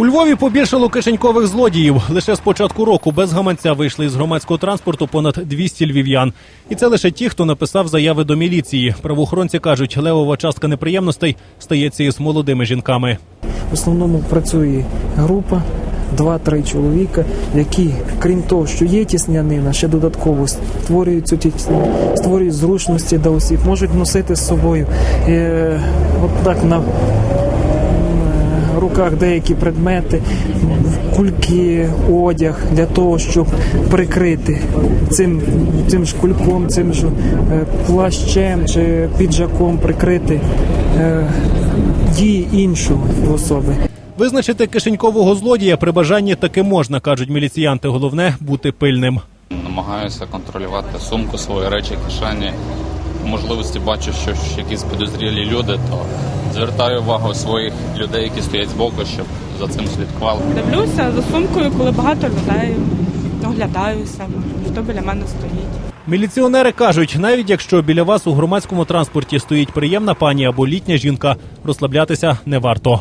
У Львові побільшало кишенькових злодіїв. Лише з початку року без гаманця вийшли із громадського транспорту понад 200 львів'ян. І це лише ті, хто написав заяви до міліції. Правоохоронці кажуть, левова частка неприємностей стається із молодими жінками. В основному працює група. Два-три чоловіка, які, крім того, що є тіснянина, ще додатково створюють цю тіснянину, створюють зручності для осіб, можуть носити з собою е, от так на е, руках деякі предмети, кульки, одяг для того, щоб прикрити цим, цим ж кульком, цим ж е, плащем чи піджаком прикрити е, дії іншої особи. Визначити кишенькового злодія при бажанні таки можна, кажуть міліціянти. Головне бути пильним. Намагаюся контролювати сумку, свої речі, кишені. Можливості бачу, що якісь підозрілі люди, то звертаю увагу своїх людей, які стоять збоку, щоб за цим слідкували. Дивлюся за сумкою, коли багато людей. Оглядаюся, хто біля мене стоїть. Міліціонери кажуть, навіть якщо біля вас у громадському транспорті стоїть приємна пані або літня жінка, розслаблятися не варто.